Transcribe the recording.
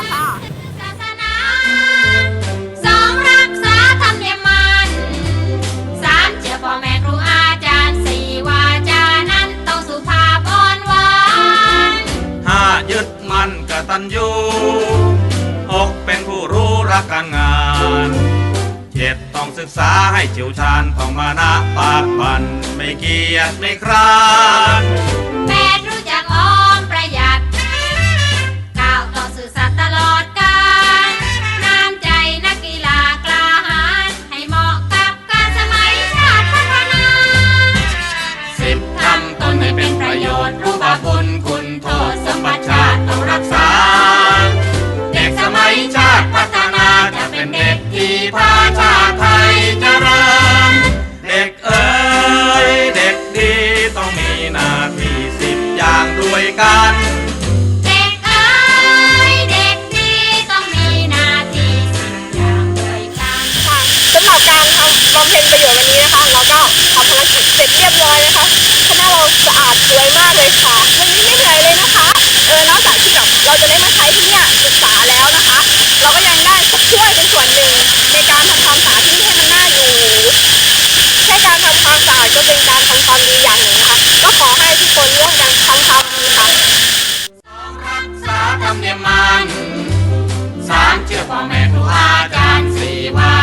กว่าค่ะศาสนาสองรักษาธรรมเนียมมันสามเชื่อพ่อแม่ครูอาจารย์สี่วาจานั้นต้องสุภาพอ่อนหวานห้ายึดมั่นกตัญญูหกเป็นผู้รู้รักการงานเจ็ดต้องศึกษาให้เฉียวชาญต้องมานะปากบันไม่เกียจไม่คร้าน ประโยชน์ ธรเนียมมันสามเชื่อพ่อแม่ครูอาจารย์สี่วัน